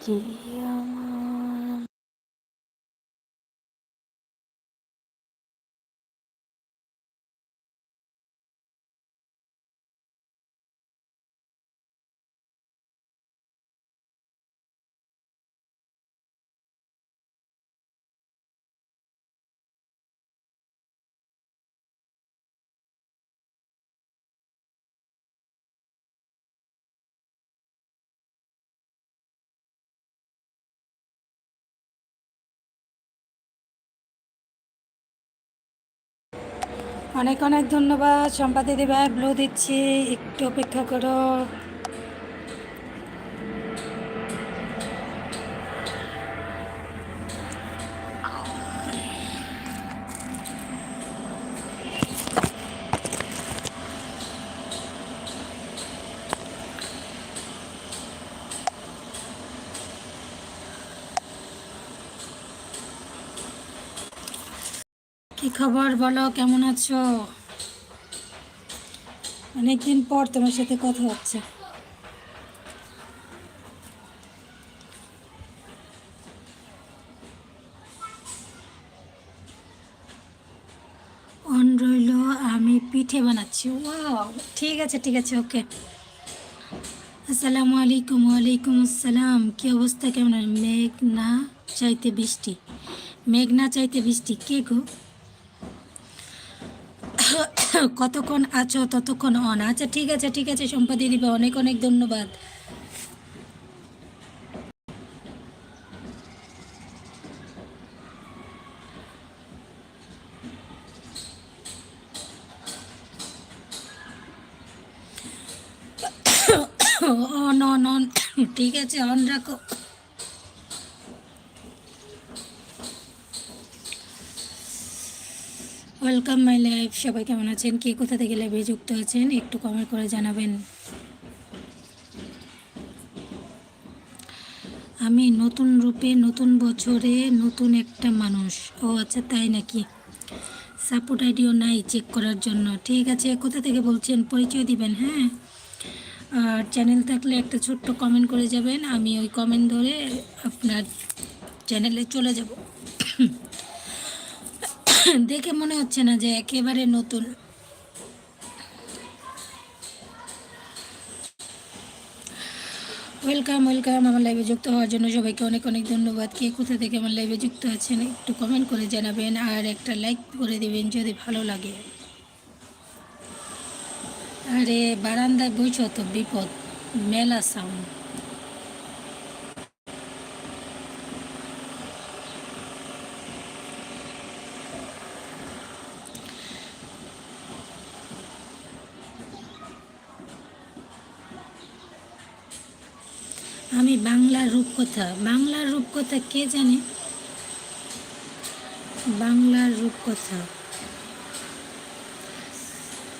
কি আমার অনেক অনেক ধন্যবাদ। সম্পাদি ভাই ব্লু দিচ্ছি। একটু অপেক্ষা করো কি খবর বলো, কেমন আছো? অনেকদিন পর তোমার সাথে কথা হচ্ছে। অন রইল, আমি পিঠে বানাচ্ছি। ওয়াও, ঠিক আছে ঠিক আছে, ওকে। আসসালামু আলাইকুম, ওয়ালাইকুম আসসালাম। কি অবস্থা, কেমন? মেঘ না চাইতে বৃষ্টি। মেঘ না চাইতে বৃষ্টি। কে গো? কতক্ষণ আছো, ততক্ষণ অন আচ্ছা ঠিক আছে ঠিক আছে, সম্পাদি দিবে, অনেক অনেক ধন্যবাদ। অন অন অন ঠিক আছে অন রাখো। Welcome my life. সবাই কেমন আছেন? কে কোথা থেকে লাইভে যুক্ত আছেন? একটু কমেন্ট করে জানাবেন। আমি নতুন রূপে, নতুন বছরে, নতুন একটা মানুষ। ও আচ্ছা তাই নাকি? সাপোর্ট আইডিও নাই চেক করার জন্য। ঠিক আছে, কোথা থেকে বলছেন? পরিচয় দিবেন হ্যাঁ? আর চ্যানেল থাকলে একটা ছোট্ট কমেন্ট করে যাবেন। আমি ওই কমেন্ট ধরে আপনার চ্যানেলে চলে যাব। দেখে মনে হচ্ছে না যে একেবারে নতুন। ওয়েলকাম ওয়েলকাম আমার লাইভে যুক্ত হওয়ার জন্য সবাইকে অনেক অনেক ধন্যবাদ। কে কোথা থেকে আমার লাইভে যুক্ত আছেন একটু কমেন্ট করে জানাবেন আর একটা লাইক করে দেবেন যদি ভালো লাগে। আরে বারান্দায় বইছ তো বিপদ, মেলা সাউন্ড আমি বাংলার রূপকথা। বাংলার রূপকথা কে জানে? বাংলার রূপকথা।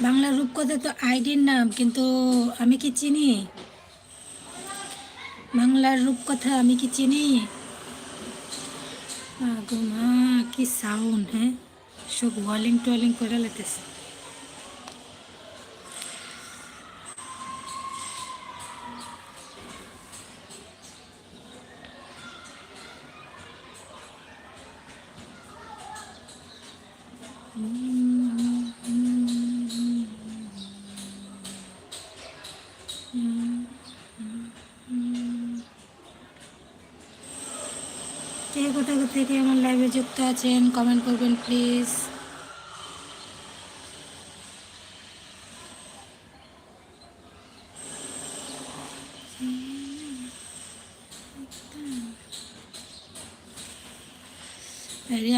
বাংলার রূপকথা তো আইডির নাম, কিন্তু আমি কি চিনি? বাংলার রূপকথা আমি কি চিনি? মা, কি সাউন্ড হ্যাঁ? সব ওয়ালিং টোয়ালিং করে লেতেছে। কোথা থেকে আমার লাইভে যুক্ত আছেন কমেন্ট করবেন প্লিজ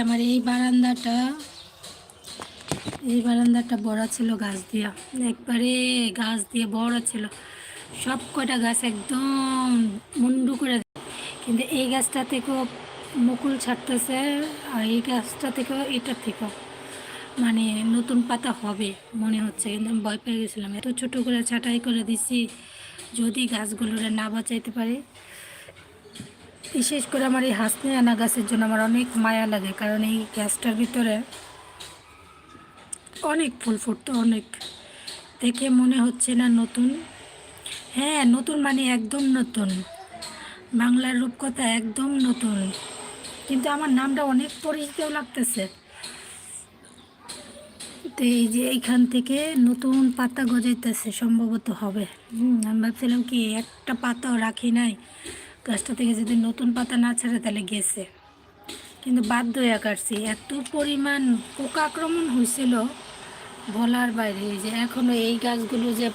আমার এই বারান্দাটা এই বারান্দাটা বড় ছিল, গাছ দিয়া। একবারে গাছ দিয়ে বড় ছিল। সব কটা গাছ একদম মুন্ডু করে কিন্তু এই গাছটা থেকেও মুকুল ছাড়তেছে এই গাছটা থেকেও এটার থেকেও মানে নতুন পাতা হবে মনে হচ্ছে, কিন্তু ভয় পেয়ে গেছিলাম। এত ছোট করে ছাটাই করে দিছি, যদি গাছগুলোরে না বাঁচাইতে পারে। বিশেষ করে আমার এই হাসনে আনা গাছের জন্য আমার অনেক মায়া লাগে, কারণ এই গাছটার ভিতরে অনেক ফুল ফুটতো, অনেক। দেখে মনে হচ্ছে না নতুন। হ্যাঁ নতুন মানে একদম নতুন। বাংলার রূপকথা একদম নতুন। কিন্তু আমার নামটা অনেক পরিচিত লাগতেছে। তো এই যে এইখান থেকে নতুন পাতা গজাইতেছে, সম্ভবত হবে। আমি ভাবছিলাম কি একটা পাতাও রাখি নাই। গাছটা থেকে যদি নতুন পাতা না ছাড়ে তাহলে গেছে। কিন্তু বাধ্য হয়ে কাটছি। এত পরিমাণ পোকা আক্রমণ হয়েছিল বলার বাইরে। যে এখনও এই গাছগুলো যে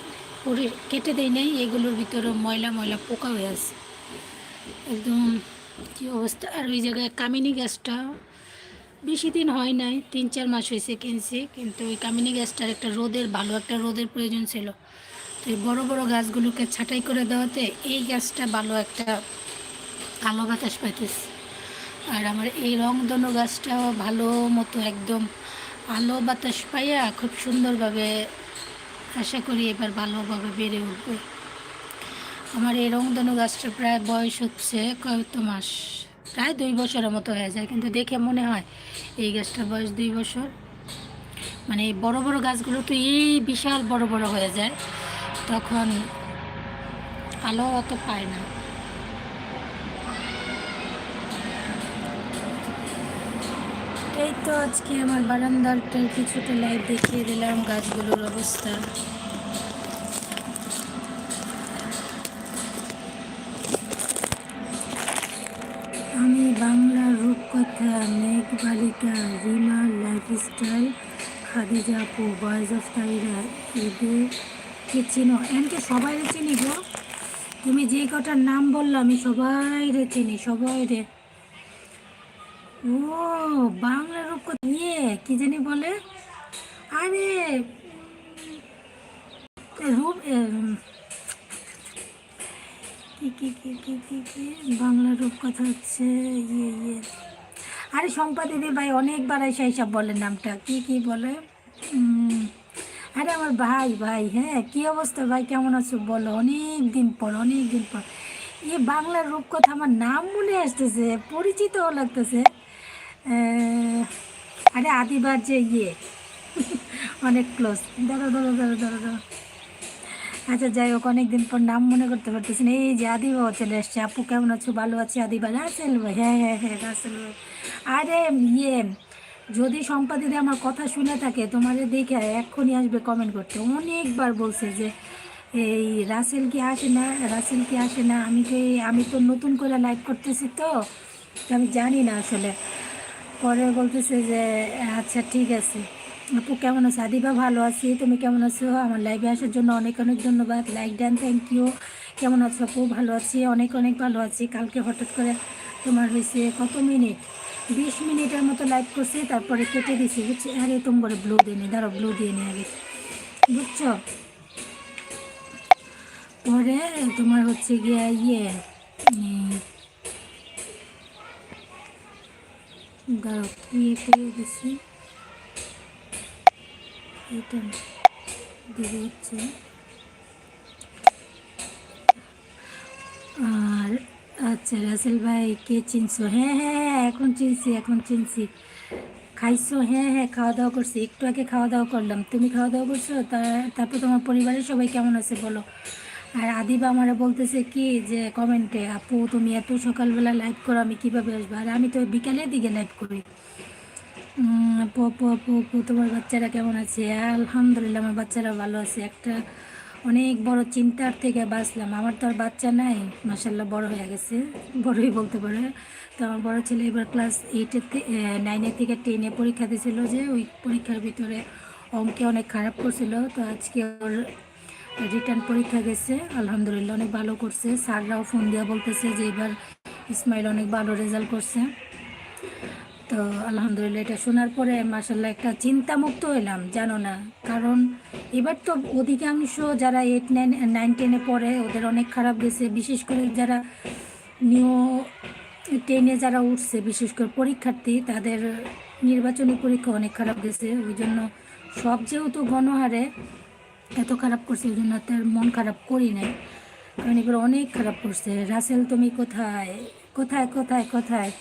কেটে দেয় নাই, এগুলোর ভিতরে ময়লা ময়লা পোকা হয়ে আছে। একদম কী অবস্থা? আর ওই জায়গায় কামিনী গাছটা বেশি দিন হয় নাই, তিন চার মাস হয়েছে কিনছি, কিন্তু ওই কামিনী গাছটার একটা রোদের, ভালো একটা রোদের প্রয়োজন ছিল। তো এই বড়ো বড়ো গাছগুলোকে ছাঁটাই করে দেওয়াতে এই গাছটা ভালো একটা আলো বাতাস পাইতেছে। আর আমার এই রংধনু গাছটাও ভালো মতো একদম আলো বাতাস পাইয়া খুব সুন্দরভাবে আশা করি এবার ভালোভাবে বেড়ে উঠবে। আমার এই রংধনু গাছটা প্রায় বয়স হচ্ছে কয়েক মাস, প্রায় দুই বছরের মতো হয়ে যায়, কিন্তু দেখে মনে হয় এই গাছটার বয়স দুই বছর। মানে বড় বড় গাছগুলো তো এই বিশাল বড় বড় হয়ে যায়, তখন আলো অত পায় না। এই তো আজকে আমার বারান্দারটার কিছুটা লাইট দেখিয়ে দিলাম গাছগুলোর অবস্থা আমি বাংলা রূপকথা মেঘ বালিকা রিমার লাইফস্টাইল, খাদিজা আপু বয়েজ অফ তাইরা এদের কে চিনো এনকে সবাই চিনি গো? তুমি যে কটার নাম বলল, আমি সবাই রে চিনি সবাই রে ও, বাংলা রূপকথা ইয়ে কি জানি বলে? আরে, রূপ কি কি কি কি কি বাংলা রূপকথা হচ্ছে ইয়ে ইয়ে। আরে শম্পা দিদি ভাই, অনেকবার এসে এইসব বলে নামটা। কি কি বলে? আরে আমার ভাই ভাই হ্যাঁ কি অবস্থা ভাই? কেমন আছো? বলো অনেক দিন পর অনেক দিন পর। এ বাংলার রূপকথা আমার নাম মনে আসতেছে পরিচিতও লাগতেছে। আরে আদিবার যে ইয়ে অনেক ক্লোজ ধরো ধরো ধরো ধরো ধরো আচ্ছা যাই হোক, অনেকদিন পর নাম মনে করতে পারতেছি এই যে আদিবাও চলে এসছে আপু, কেমন আছো? ভালো আছি? আদিবা, রাসেল ভাই। হ্যাঁ হ্যাঁ হ্যাঁ রাসেল ভাই। আরে ইয়ে যদি সম্পাদিতে আমার কথা শুনে থাকে, তোমার দেখে এক্ষুনি আসবে কমেন্ট করতে। অনেকবার বলছে যে, এই রাসেল কি আসে না, রাসেল কি আসে না? আমি তো আমি তো নতুন করে লাইভ করতেছি তো আমি জানি না আসলে। পরে বলতেছে যে আচ্ছা ঠিক আছে। আপু, কেমন আছো? আদিবা ভালো আছি, তুমি কেমন আছো? আমার লাইভে আসার জন্য অনেক অনেক ধন্যবাদ। লাইক দেন থ্যাংক ইউ কেমন আছো আপু? ভালো আছি, অনেক অনেক ভালো আছি। কালকে হঠাৎ করে তোমার হয়েছে কত মিনিট বিশ মিনিটের মতো লাইট করছি, তারপরে কেটে দিছি, বুঝছি? আরে তুমি করে ব্লু দিয়ে নি ধরো ব্লু দিয়ে নি আগে। বুঝছ? পরে তোমার হচ্ছে গিয়ে ইয়ে দাঁড়াও ইয়ে করে দিছি। এটা হচ্ছে। আর আচ্ছা রাসেল ভাই, কে চিনছো? হ্যাঁ হ্যাঁ হ্যাঁ এখন চিনছি এখন চিনছি। খাইছো? হ্যাঁ হ্যাঁ খাওয়া দাওয়া করছি। একটু আগে খাওয়া দাওয়া করলাম। তুমি খাওয়া দাওয়া করছ? তারপর তোমার পরিবারের সবাই কেমন আছে বলো? আর আদিবা আমারে বলতেছে কি যে, কমেন্টে, আপু, তুমি এত সকালবেলা লাইভ করো, আমি কীভাবে আসব? আর আমি তো বিকালের দিকে লাইভ করি। আপু আপু আপু তোমার বাচ্চারা কেমন আছে? আলহামদুলিল্লাহ, আমার বাচ্চারা ভালো আছে। একটা অনেক বড় চিন্তার থেকে বাঁচলাম। আমার তো আর বাচ্চা নাই। মাসাল্লাহ বড় হয়ে গেছে। বড়ই বলতে পারে। তো আমার বড় ছেলে এবার ক্লাস এইটের নাইনের থেকে টেনে পরীক্ষা দিয়েছিল যে ওই পরীক্ষার ভিতরে অঙ্কে অনেক খারাপ করছিল। তো আজকে ওর রিটার্ন পরীক্ষা গেছে। আলহামদুলিল্লাহ অনেক ভালো করছে। স্যাররাও ফোন দিয়ে বলতেছে যে এবার ইসমাইল অনেক ভালো রেজাল্ট করছে। তো আলহামদুলিল্লাহ, এটা শোনার পরে মাসাল্লাহ একটা চিন্তামুক্ত হইলাম, জানো না। কারণ এবার তো অধিকাংশ যারা এইট নাইন নাইন টেনে পড়ে, ওদের অনেক খারাপ গেছে। বিশেষ করে যারা নিউ টেনে যারা উঠছে, বিশেষ করে পরীক্ষার্থী, তাদের নির্বাচনী পরীক্ষা অনেক খারাপ গেছে। ওই জন্য সব যেহেতু গণহারে, এত খারাপ করছে ওই জন্য তার মন খারাপ করি নাই। কারণ এগুলো অনেক খারাপ করছে। রাসেল তুমি কোথায়? কোথায় কোথায় কোথায়?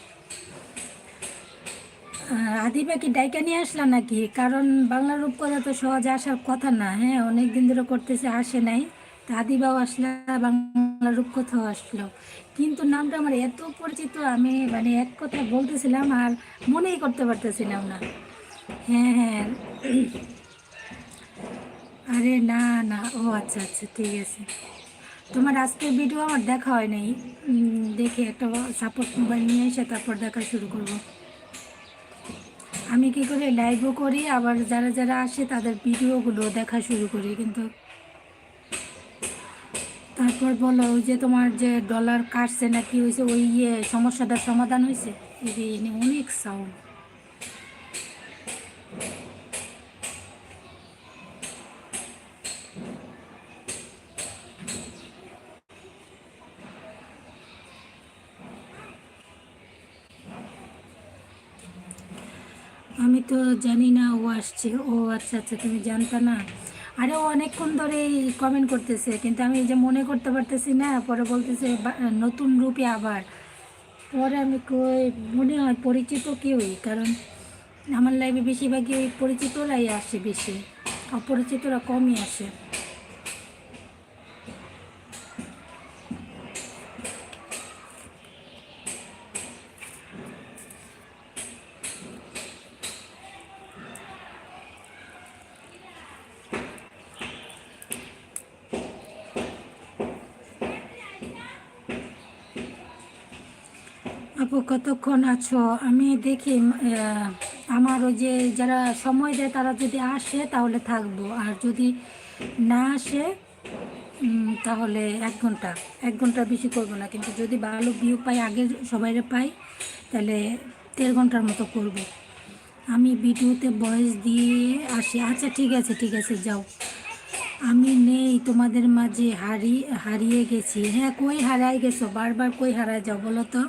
আদিবা কি ডাইকা নিয়ে আসলা নাকি? কারণ বাংলা রূপকথা তো সহজে আসার কথা না হ্যাঁ? অনেক দিন ধরে করতেছে, আসে নাই। তা আদিবাও আসলা বাংলা বাংলা রূপ কোথাও আসলো। কিন্তু নামটা আমার এত পরিচিত, আমি মানে এক কথা বলতেছিলাম আর মনেই করতে পারতেছিলাম না। হ্যাঁ হ্যাঁ। আরে না না। ও আচ্ছা আচ্ছা ঠিক আছে। তোমার আজকের ভিডিও আমার দেখা হয় নাই। দেখে একটা সাপোর্ট মোবাইল নিয়ে এসে তারপর দেখা শুরু করব। আমি কি করি লাইভও করি? আবার যারা যারা আসে তাদের ভিডিওগুলো দেখা শুরু করি কিন্তু। তারপর বলো, ওই যে তোমার যে ডলার কাটছে না কি হয়েছে ওই ইয়ে সমস্যাটার সমাধান হয়েছে অনেক সাউন্ড তো জানি না ও আসছে, ও আচ্ছা আচ্ছা তুমি জানতা না। আরে অনেকক্ষণ ধরে কমেন্ট করতেছে, কিন্তু আমি যে মনে করতে পারতেছি না, পরে বলতেছে নতুন রূপে আবার। পরে আমি কই, মনে হয় পরিচিত কেউই, কারণ আমার লাইফে বেশিরভাগই পরিচিতরাই আসে বেশি, অপরিচিতরা কমই আসে। আপু, কতক্ষণ আছো? আমি দেখি আমার ওই যে যারা সময় দেয় তারা যদি আসে তাহলে থাকব। আর যদি না আসে তাহলে এক ঘণ্টা এক ঘণ্টা বেশি করব না। কিন্তু যদি ভালো ভিউ পাই আগে সবাইরে পাই, তাহলে দেড় ঘণ্টার মতো করব। আমি ভিডিওতে ভয়েস দিয়ে আসি। আচ্ছা ঠিক আছে ঠিক আছে, যাও। আমি নেই, তোমাদের মাঝে হারিয়ে হারিয়ে গেছি। হ্যাঁ কই হারাই গেছো? বারবার কই হারায় যাও, বলো তো।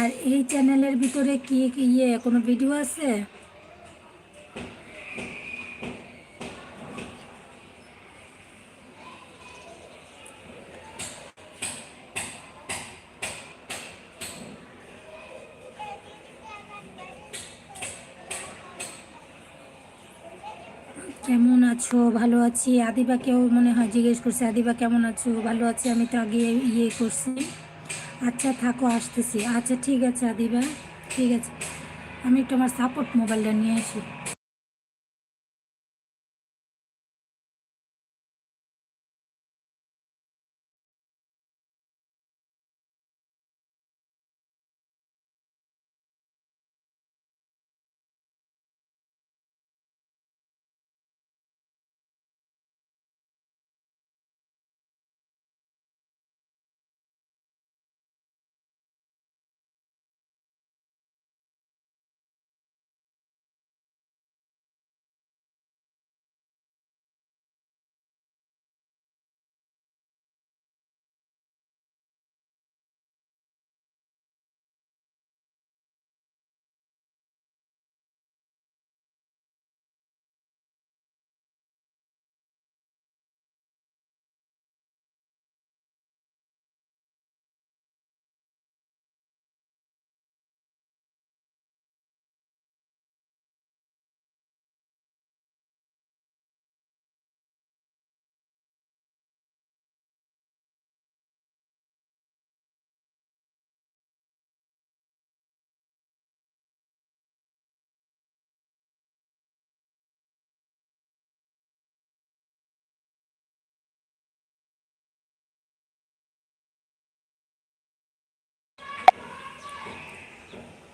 আর এই চ্যানেলের ভিতরে কি ইয়ে কোনো ভিডিও আছে? কেমন আছো? ভালো আছি। আদিবাকেও মনে হয় জিজ্ঞেস করছে, আদিবা কেমন আছো? ভালো আছি? আমি তো আগে ইয়ে করছি। আচ্ছা থাকো, আসতেছি। আচ্ছা ঠিক আছে, আদিবা। ঠিক আছে। আমি একটু আমার সাপোর্ট মোবাইলটা নিয়ে আসি।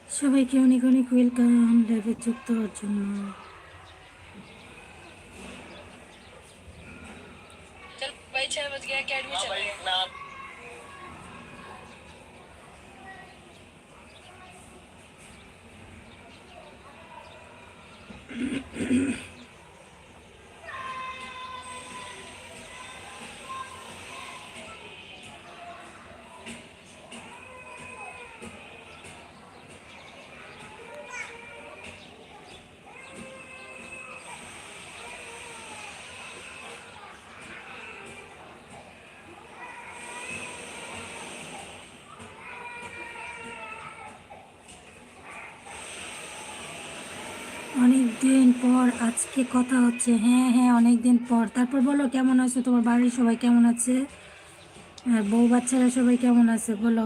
সবাইকে অনেক অনেক ওয়েলকাম লাইভে যুক্ত হওয়ার জন্য चल भाई छह बज गया अकेडमी चल আজকে কথা হচ্ছে হ্যাঁ হ্যাঁ অনেক দিন পর। তারপর বলো, কেমন আছো? তোমার বাড়ির সবাই কেমন আছে? আর বউ বাচ্চারা সবাই কেমন আছে? বলো।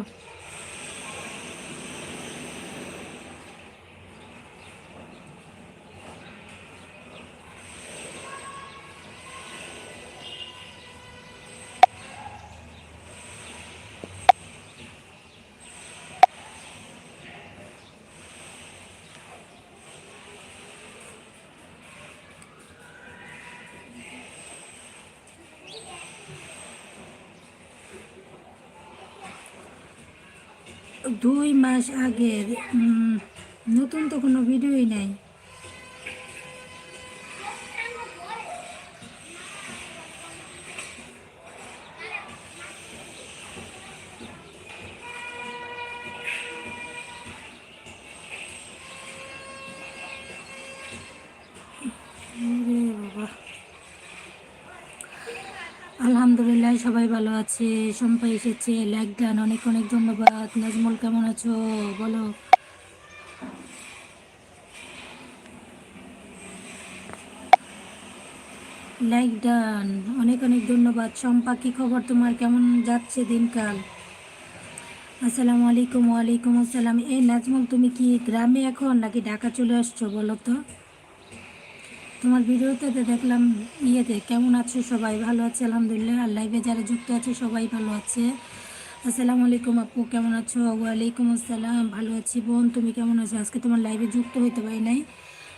দুই মাস আগের নতুন তো কোনো ভিডিওই নাই ওরে বাবা আলহামদুলিল্লাহ সবাই ভালো আছে সম্পা এসেছে লাইক ডান, অনেক অনেক ধন্যবাদ। নাজমুল, কেমন আছো? বলো। লাইক ডান, অনেক অনেক ধন্যবাদ। সম্পা কি খবর তোমার? কেমন যাচ্ছে দিনকাল? আসসালামু আলাইকুম, ওয়ালাইকুম আসসালাম। এই নাজমুল, তুমি কি গ্রামে এখন নাকি ঢাকা চলে আসছো, বলো তো? তোমার ভিডিওতে দেখলাম ইয়েতে কেমন আছো সবাই? ভালো আছে, আলহামদুলিল্লাহ। আর লাইভে যারা যুক্ত আছে, সবাই ভালো আছে। আসসালামু আলাইকুম আপু, কেমন আছো? ওয়ালাইকুম আসসালাম, ভালো আছি বোন, তুমি কেমন আছো? আজকে তোমার লাইভে যুক্ত হইতে পারি নাই।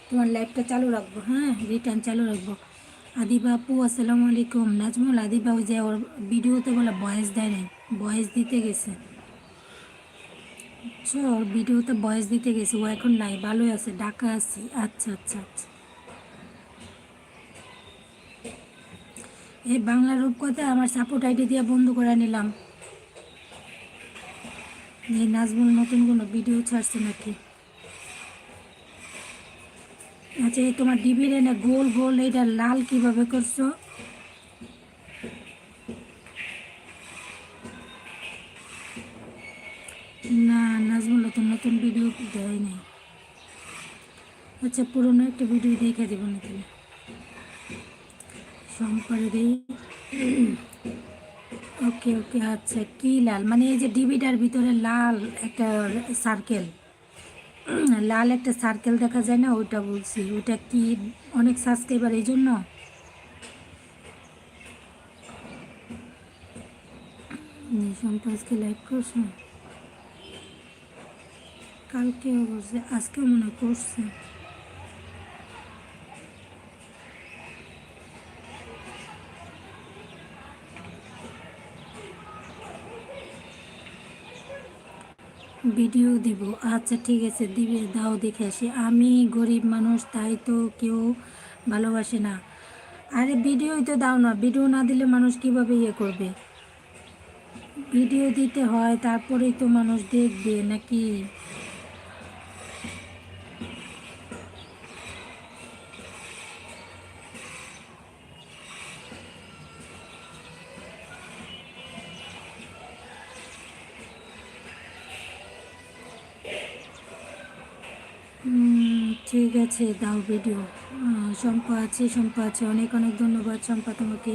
তোমার লাইভটা চালু রাখব হ্যাঁ? রিটার্ন চালু রাখব। আদিবা আপু, আসসালামু আলাইকুম। নাজমুল, আদিবা ওই যে ওর ভিডিওতে বলে বয়স দেয় নাই বয়েস দিতে গেছে। আচ্ছা ওর ভিডিওতে বয়স দিতে গেছে, ও এখন নাই, ভালোই আছে ডাকা আছি। আচ্ছা আচ্ছা আচ্ছা। এই বাংলা রূপকথা আমার সাপোর্ট আইডি দিয়ে বন্ধ করে নিলাম। এই নাজমুল নতুন কোনো ভিডিও ছাড়ছে নাকি? আচ্ছা এই তোমার ডিবির এনে গোল গোল এটা লাল কীভাবে করছ? না, নাজমুল নতুন নতুন ভিডিও দেয় নাই। আচ্ছা পুরোনো একটা ভিডিও দেখে দেবো না তাহলে। সম্পরে দেই ওকে ওকে আচ্ছা কি লাল? মানে এই যে ডিবিটার ভিতরে লাল একটা সার্কেল লাল একটা সার্কেল দেখা যায় না? ওইটা বলছি। ওইটা কি অনেক সাবস্ক্রাইবার এই জন্য? সম্পা আজকে লাইভ করছে। কালকেও আজকে মনে করছে। ভিডিও দিব। আচ্ছা ঠিক আছে, দিবে, দাও দেখে আসি। আমি গরিব মানুষ, তাই তো কেউ ভালোবাসে না। আরে, ভিডিওই তো দাও না। ভিডিও না দিলে মানুষ কীভাবে ইয়ে করবে? ভিডিও দিতে হয়, তারপরেই তো মানুষ দেখবে, নাকি? আছে দাও ভিডিও। শম্পা আছে শম্পা আছে। অনেক অনেক ধন্যবাদ শম্পা তোমাকে।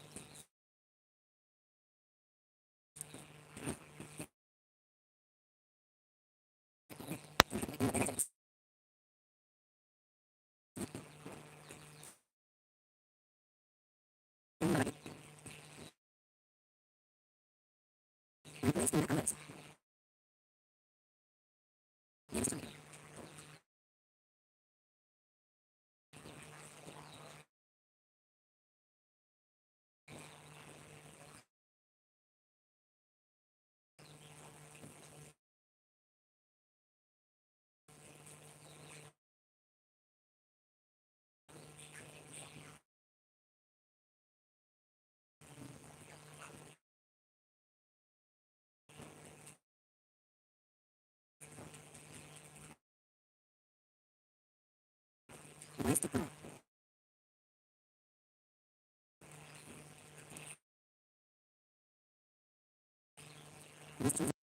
Buenas tardes. виступом. Виступ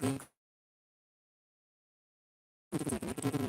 ちょっと待って。